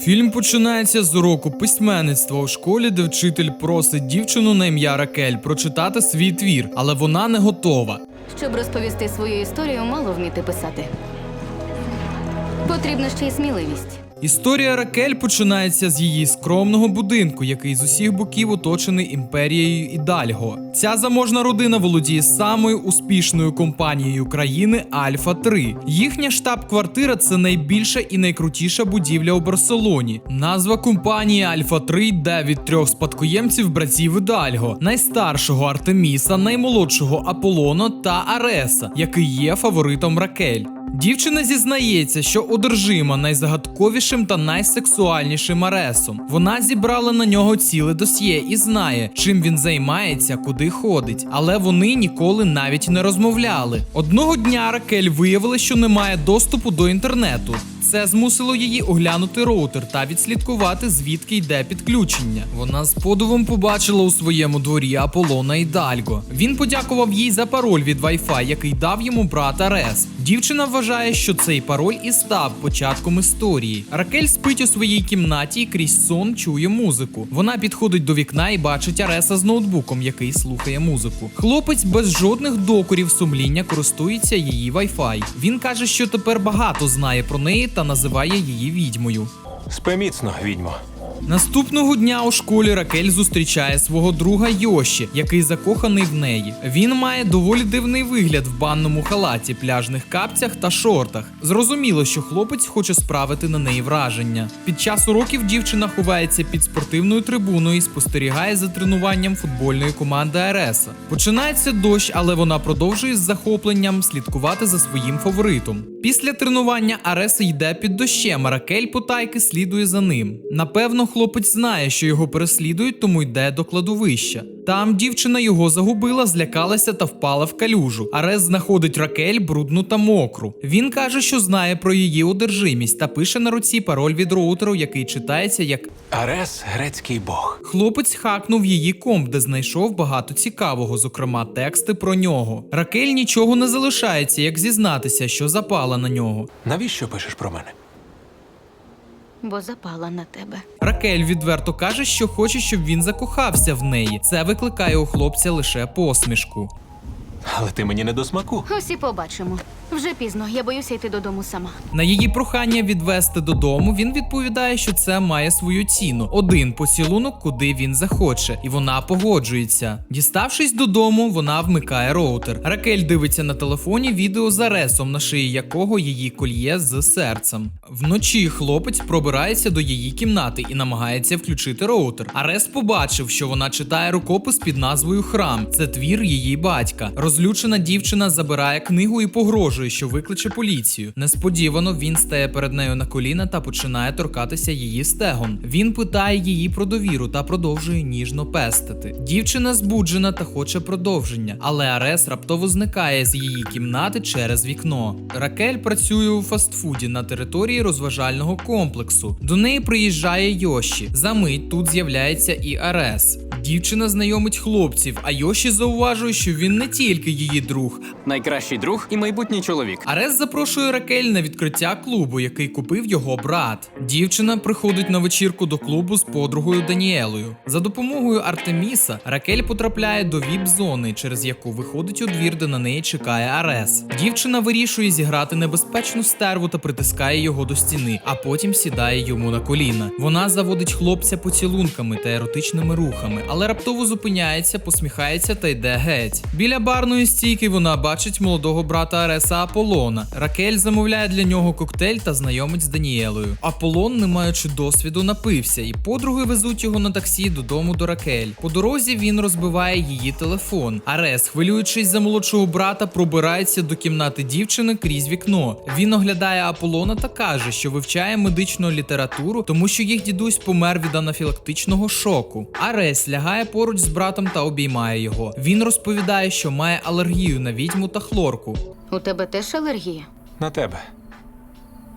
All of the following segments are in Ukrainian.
Фільм починається з уроку письменництва у школі, де вчитель просить дівчину на ім'я Ракель прочитати свій твір, але вона не готова. Щоб розповісти свою історію, мало вміти писати. Потрібна ще й сміливість. Історія Ракель починається з її скромного будинку, який з усіх боків оточений імперією Ідальго. Ця заможна родина володіє самою успішною компанією країни Альфа 3 Їхня штаб-квартира це найбільша і найкрутіша будівля у Барселоні. Назва компанії Альфа 3 йде від трьох спадкоємців братів Ідальго: найстаршого Артеміса, наймолодшого Аполлона та Ареса, який є фаворитом Ракель. Дівчина зізнається, що одержима найзагадковішим та найсексуальнішим Аресом. Вона зібрала на нього ціле досьє і знає, чим він займається, куди ходить. Але вони ніколи навіть не розмовляли. Одного дня Ракель виявила, що не має доступу до інтернету. Це змусило її оглянути роутер та відслідкувати, звідки йде підключення. Вона з подивом побачила у своєму дворі Аполлона і Дальго. Він подякував їй за пароль від Wi-Fi, який дав йому брат Арес. Дівчина вважає, що цей пароль і став початком історії. Ракель спить у своїй кімнаті і крізь сон чує музику. Вона підходить до вікна і бачить Ареса з ноутбуком, який слухає музику. Хлопець без жодних докорів сумління користується її Wi-Fi. Він каже, що тепер багато знає про неї називає її відьмою. Спи міцно, відьмо. Наступного дня у школі Ракель зустрічає свого друга Йоші, який закоханий в неї. Він має доволі дивний вигляд в банному халаті, пляжних капцях та шортах. Зрозуміло, що хлопець хоче справити на неї враження. Під час уроків дівчина ховається під спортивною трибуною і спостерігає за тренуванням футбольної команди Ареса. Починається дощ, але вона продовжує з захопленням слідкувати за своїм фаворитом. Після тренування Ареса йде під дощем, Ракель потайки слідує за ним. Напевно, хлопець знає, що його переслідують, тому йде до кладовища. Там дівчина його загубила, злякалася та впала в калюжу. Арес знаходить Ракель брудну та мокру. Він каже, що знає про її одержимість та пише на руці пароль від роутеру, який читається як Арес грецький бог. Хлопець хакнув її комп, де знайшов багато цікавого, зокрема тексти про нього. Ракель нічого не залишається, як зізнатися, що запала на нього. Навіщо пишеш про мене? Бо запала на тебе. Ракель відверто каже, що хоче, щоб він закохався в неї. Це викликає у хлопця лише посмішку. Але ти мені не до смаку. Усі побачимо. Вже пізно, я боюся йти додому сама. На її прохання відвести додому, він відповідає, що це має свою ціну: один поцілунок, куди він захоче, і вона погоджується. Діставшись додому, вона вмикає роутер. Ракель дивиться на телефоні відео з Аресом, на шиї якого її кольє з серцем. Вночі хлопець пробирається до її кімнати і намагається включити роутер. Арес побачив, що вона читає рукопис під назвою Храм. Це твір її батька. Розлючена дівчина забирає книгу і погрожує, що викличе поліцію. Несподівано він стає перед нею на коліна та починає торкатися її стегон. Він питає її про довіру та продовжує ніжно пестити. Дівчина збуджена та хоче продовження, але Арес раптово зникає з її кімнати через вікно. Ракель працює у фастфуді на території розважального комплексу. До неї приїжджає Йоші. За мить тут з'являється і Арес. Дівчина знайомить хлопців, а Йоші зауважує, що він не тільки її друг, Найкращий друг і майбутній чоловік. Арес запрошує Ракель на відкриття клубу, який купив його брат. Дівчина приходить на вечірку до клубу з подругою Даніелою. За допомогою Артеміса Ракель потрапляє до віп-зони, через яку виходить у двір, де на неї чекає Арес. Дівчина вирішує зіграти небезпечну стерву та притискає його до стіни, а потім сідає йому на коліна. Вона заводить хлопця поцілунками та еротичними рухами, але раптово зупиняється, посміхається та йде геть. Біля барної стійки вона бачить молодого брата Ареса Аполлона. Ракель замовляє для нього коктейль та знайомить з Даніелою. Аполлон, не маючи досвіду, напився, і подруги везуть його на таксі додому до Ракель. По дорозі він розбиває її телефон. Арес, хвилюючись за молодшого брата, пробирається до кімнати дівчини крізь вікно. Він оглядає Аполлона та каже, що вивчає медичну літературу, тому що їх дідусь помер від анафілактичного шоку. Арес лягає поруч з братом та обіймає його. Він розповідає, що має алергію на відьму та хлорку. У тебе теж алергія? На тебе.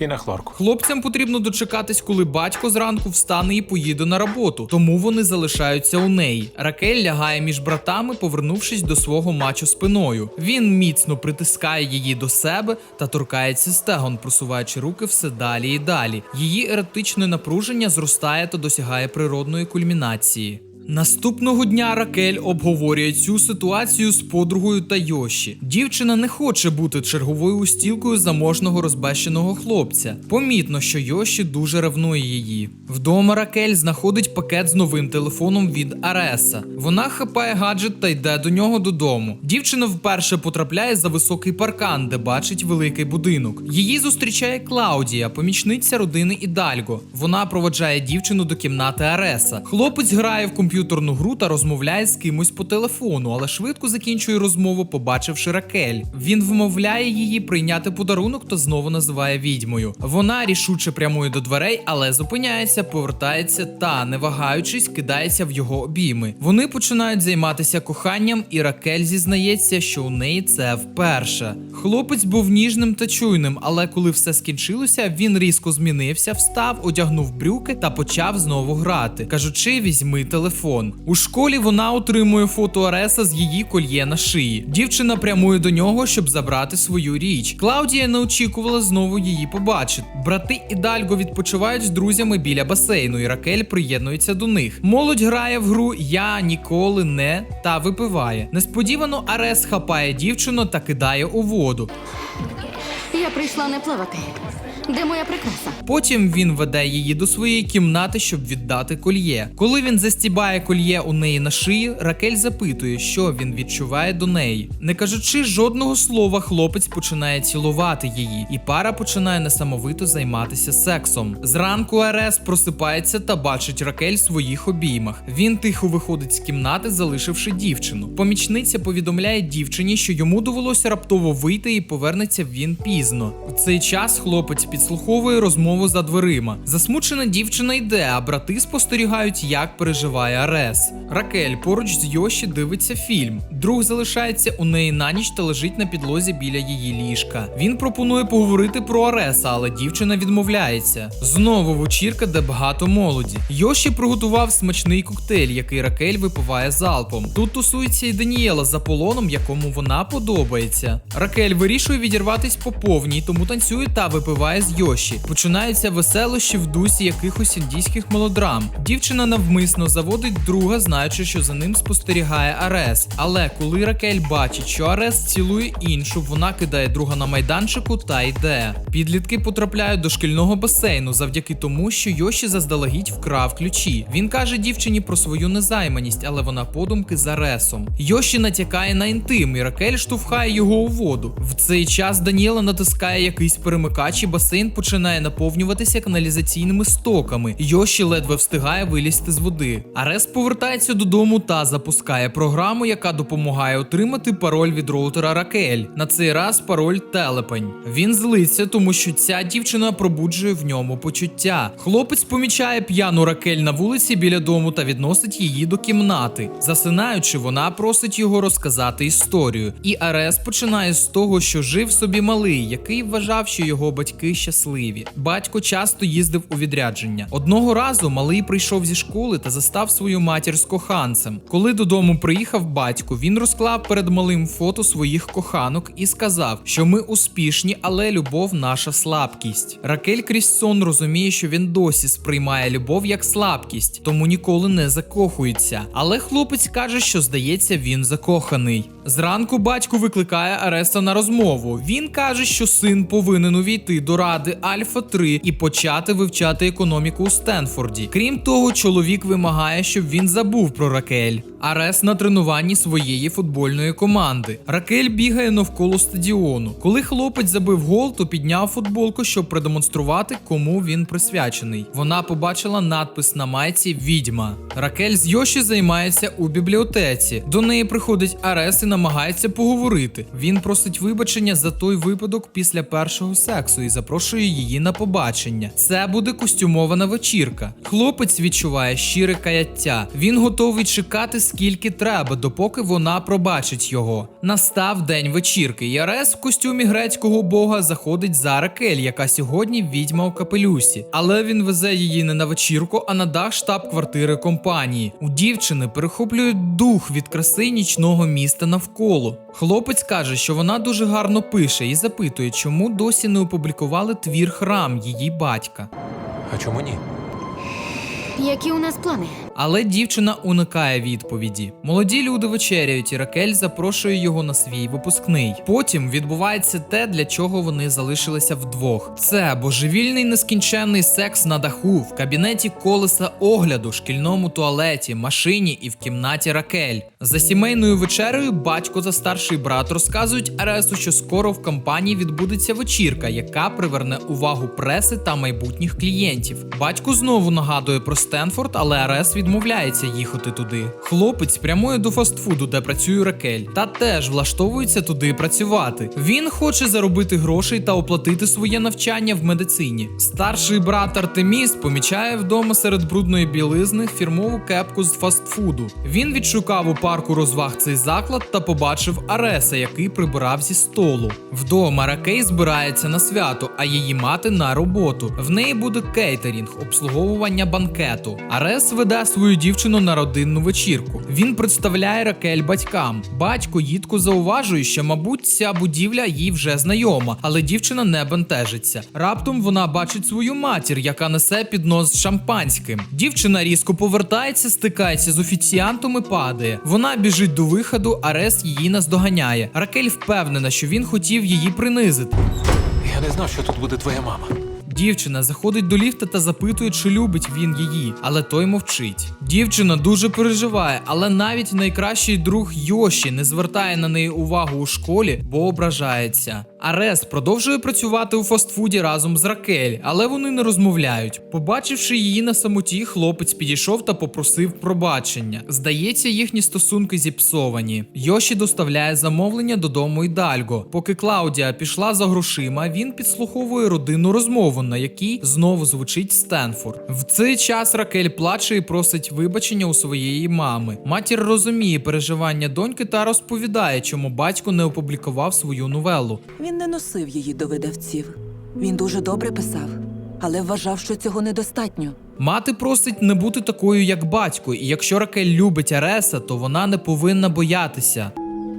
І на хлорку. Хлопцям потрібно дочекатись, коли батько зранку встане і поїде на роботу, тому вони залишаються у неї. Ракель лягає між братами, повернувшись до свого мачо спиною. Він міцно притискає її до себе та торкається стегон, просуваючи руки все далі і далі. Її еротичне напруження зростає та досягає природної кульмінації. Наступного дня Ракель обговорює цю ситуацію з подругою та Йоші. Дівчина не хоче бути черговою устілкою заможного розбещеного хлопця. Помітно, що Йоші дуже ревнує її. Вдома Ракель знаходить пакет з новим телефоном від Ареса. Вона хапає гаджет та йде до нього додому. Дівчина вперше потрапляє за високий паркан, де бачить великий будинок. Її зустрічає Клаудія, помічниця родини Ідальго. Вона проводжає дівчину до кімнати Ареса. Хлопець грає в комп'ютерну гру та розмовляє з кимось по телефону, але швидко закінчує розмову, побачивши Ракель. Він вмовляє її прийняти подарунок та знову називає відьмою. Вона рішуче прямує до дверей, але зупиняється, повертається та, не вагаючись, кидається в його обійми. Вони починають займатися коханням, і Ракель зізнається, що у неї це вперше. Хлопець був ніжним та чуйним, але коли все скінчилося, він різко змінився, встав, одягнув брюки та почав знову грати, кажучи, візьми телефон. У школі вона отримує фото Ареса з її кольє на шиї. Дівчина прямує до нього, щоб забрати свою річ. Клаудія не очікувала знову її побачити. Брати і Дальго відпочивають з друзями біля басейну, і Ракель приєднується до них. Молодь грає в гру Я ніколи не та випиває. Несподівано Арес хапає дівчину та кидає у воду. Я прийшла не пливати. Де моя прикраса? Потім він веде її до своєї кімнати, щоб віддати кольє. Коли він застібає кольє у неї на шиї, Ракель запитує, що він відчуває до неї. Не кажучи жодного слова, хлопець починає цілувати її, і пара починає несамовито займатися сексом. Зранку Арес просипається та бачить Ракель в своїх обіймах. Він тихо виходить з кімнати, залишивши дівчину. Помічниця повідомляє дівчині, що йому довелося раптово вийти і повернеться він пізно. У цей час хлопець підслуховує розмову за дверима. Засмучена дівчина йде, а брати спостерігають, як переживає Арес. Ракель поруч з Йоші дивиться фільм. Друг залишається у неї на ніч та лежить на підлозі біля її ліжка. Він пропонує поговорити про Ареса, але дівчина відмовляється. Знову вечірка, де багато молоді. Йоші приготував смачний коктейль, який Ракель випиває залпом. Тут тусується і Даніела з Аполлоном, якому вона подобається. Ракель вирішує відірватись по повній, тому танцює та випиває з Йоші. Починаються веселощі в дусі якихось індійських мелодрам. Дівчина навмисно заводить друга, знаючи, що за ним спостерігає Арес. Але коли Ракель бачить, що Арес цілує іншу, вона кидає друга на майданчику та йде. Підлітки потрапляють до шкільного басейну завдяки тому, що Йоші заздалегідь вкрав ключі. Він каже дівчині про свою незайманість, але вона подумки з Аресом. Йоші натякає на інтим, і Ракель штовхає його у воду. В цей час Даніела натискає якийсь перемикач, і басейн починає наповнюватися каналізаційними стоками. Йоші ледве встигає вилізти з води. Арес повертається додому та запускає програму, яка допомагає отримати пароль від роутера Ракель. На цей раз пароль телепень. Він злиться, тому що ця дівчина пробуджує в ньому почуття. Хлопець помічає п'яну Ракель на вулиці біля дому та відносить її до кімнати. Засинаючи, вона просить його розказати історію. І Арес починає з того, що жив собі малий, який вважав, що його батьки щасливі. Батько часто їздив у відрядження. Одного разу малий прийшов зі школи та застав свою матір з коханцем. Коли додому приїхав батько, він розклав перед малим фото своїх коханок і сказав, що ми успішні, але любов наша слабкість. Ракель крізь сон розуміє, що він досі сприймає любов як слабкість, тому ніколи не закохується. Але хлопець каже, що здається, він закоханий. Зранку батько викликає Ареста на розмову. Він каже, що син повинен увійти до ради Альфа 3 і почати вивчати економіку у Стенфорді. Крім того, чоловік вимагає, щоб він забув про Ракель. Арес на тренуванні своєї футбольної команди. Ракель бігає навколо стадіону. Коли хлопець забив гол, то підняв футболку, щоб продемонструвати, кому він присвячений. Вона побачила надпис на майці Відьма. Ракель з Йоші займається у бібліотеці. До неї приходить Арес і намагається намагається поговорити. Він просить вибачення за той випадок після першого сексу і запрошує її на побачення. Це буде костюмована вечірка. Хлопець відчуває щире каяття. Він готовий чекати скільки треба, допоки вона пробачить його. Настав день вечірки. і Арес в костюмі грецького бога заходить за Ракель, яка сьогодні відьма у капелюсі. Але він везе її не на вечірку, а на дах штаб-квартири компанії. У дівчини перехоплює дух від краси нічного міста навколо. Хлопець каже, що вона дуже гарно пише і запитує, чому досі не опублікували твір храм її батька. А чому ні? Які у нас плани? Але дівчина уникає відповіді. Молоді люди вечеряють, і Ракель запрошує його на свій випускний. Потім відбувається те, для чого вони залишилися вдвох. Це божевільний нескінченний секс на даху, в кабінеті колеса огляду, шкільному туалеті, машині і в кімнаті Ракель. За сімейною вечерею батько та старший брат розказують Аресу, що скоро в компанії відбудеться вечірка, яка приверне увагу преси та майбутніх клієнтів. Батько знову нагадує про Стенфорд, але Арес відмовляється їхати туди. Хлопець прямує до фастфуду, де працює Ракель, та теж влаштовується туди працювати. Він хоче заробити грошей та оплатити своє навчання в медицині. Старший брат Артеміс помічає вдома серед брудної білизни фірмову кепку з фастфуду. Він відшукав у парку розваг цей заклад та побачив Ареса, який прибирав зі столу. Вдома Ракей збирається на свято, а її мати на роботу. В неї буде кейтерінг, обслуговування банкету. Арес веде свою дівчину на родинну вечірку. Він представляє Ракель батькам. Батько їдко зауважує, що, мабуть, ця будівля їй вже знайома, але дівчина не бентежиться. Раптом вона бачить свою матір, яка несе піднос з шампанським. Дівчина різко повертається, стикається з офіціантом і падає. Вона біжить до виходу, Арес її наздоганяє. Ракель впевнена, що він хотів її принизити. Я не знав, що тут буде твоя мама. Дівчина заходить до ліфта та запитує, чи любить він її, але той мовчить. Дівчина дуже переживає, але навіть найкращий друг Йоші не звертає на неї увагу у школі, бо ображається. Арес продовжує працювати у фастфуді разом з Ракель, але вони не розмовляють. Побачивши її на самоті, хлопець підійшов та попросив пробачення. Здається, їхні стосунки зіпсовані. Йоші доставляє замовлення додому і Дальго. Поки Клаудія пішла за грошима, він підслуховує родинну розмову, на якій знову звучить Стенфорд. В цей час Ракель плаче і просить вибачення у своєї мами. Матір розуміє переживання доньки та розповідає, чому батько не опублікував свою новелу. Він не носив її до видавців. Він дуже добре писав, але вважав, що цього недостатньо. Мати просить не бути такою, як батько, і якщо Ракель любить Ареса, то вона не повинна боятися.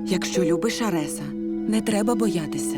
Якщо любиш Ареса, не треба боятися.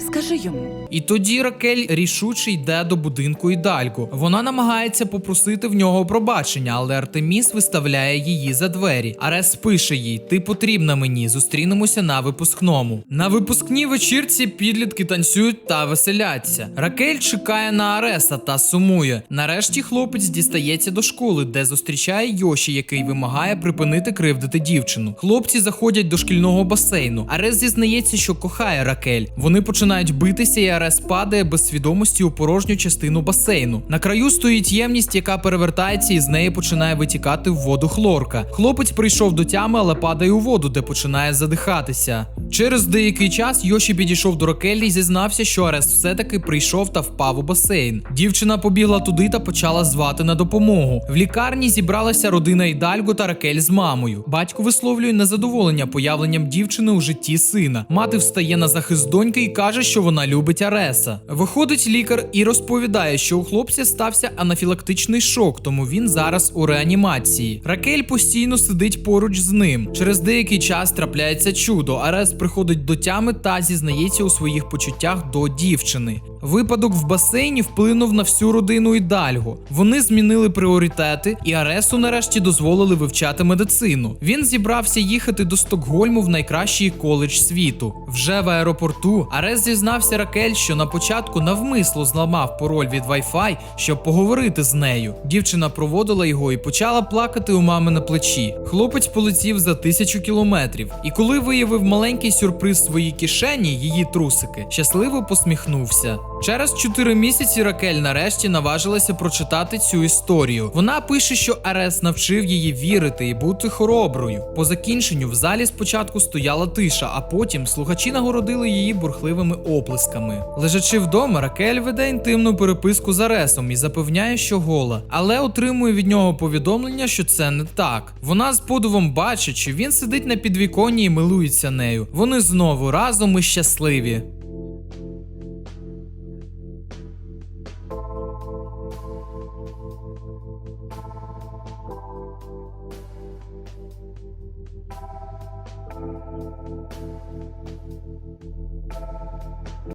Скажи йому. І тоді Ракель рішуче йде до будинку Ідальго. Вона намагається попросити в нього пробачення, але Артеміс виставляє її за двері. Арес пише їй: Ти потрібна мені, зустрінемося на випускному. На випускній вечірці підлітки танцюють та веселяться. Ракель чекає на Ареса та сумує. Нарешті хлопець дістається до школи, де зустрічає Йоші, який вимагає припинити кривдити дівчину. Хлопці заходять до шкільного басейну. Арес зізнається, що кохає Ракель. Вони починають битися, і Арес падає без свідомості у порожню частину басейну. На краю стоїть ємність, яка перевертається, і з неї починає витікати в воду хлорка. Хлопець прийшов до тями, але падає у воду, де починає задихатися. Через деякий час Йоші підійшов до Ракелі і зізнався, що Арес все-таки прийшов та впав у басейн. Дівчина побігла туди та почала звати на допомогу. В лікарні зібралася родина Ідальго та Ракель з мамою. Батько висловлює незадоволення появленням дівчини у житті сина. Мати встає на захист доньки і каже, що вона любить Ареса. Виходить лікар і розповідає, що у хлопця стався анафілактичний шок, тому він зараз у реанімації. Ракель постійно сидить поруч з ним. Через деякий час трапляється чудо. Арес приходить до тями та зізнається у своїх почуттях до дівчини. Випадок в басейні вплинув на всю родину Ідальго. Вони змінили пріоритети, і Аресу нарешті дозволили вивчати медицину. Він зібрався їхати до Стокгольму в найкращий коледж світу. Вже в аеропорту Арес зізнався Ракель, що на початку навмисно зламав пароль від Wi-Fi, щоб поговорити з нею. Дівчина проводила його і почала плакати у мами на плечі. Хлопець полетів за тисячу кілометрів, і коли виявив маленький сюрприз своїй кишені, її трусики, щасливо посміхнувся. Через 4 місяці Ракель нарешті наважилася прочитати цю історію. Вона пише, що Арес навчив її вірити і бути хороброю. По закінченню в залі спочатку стояла тиша, а потім слухачі нагородили її бурхливими оплесками. Лежачи вдома, Ракель веде інтимну переписку з Аресом і запевняє, що гола, але отримує від нього повідомлення, що це не так. Вона з подивом бачить, що він сидить на підвіконні і милується нею. Вони знову разом і щасливі.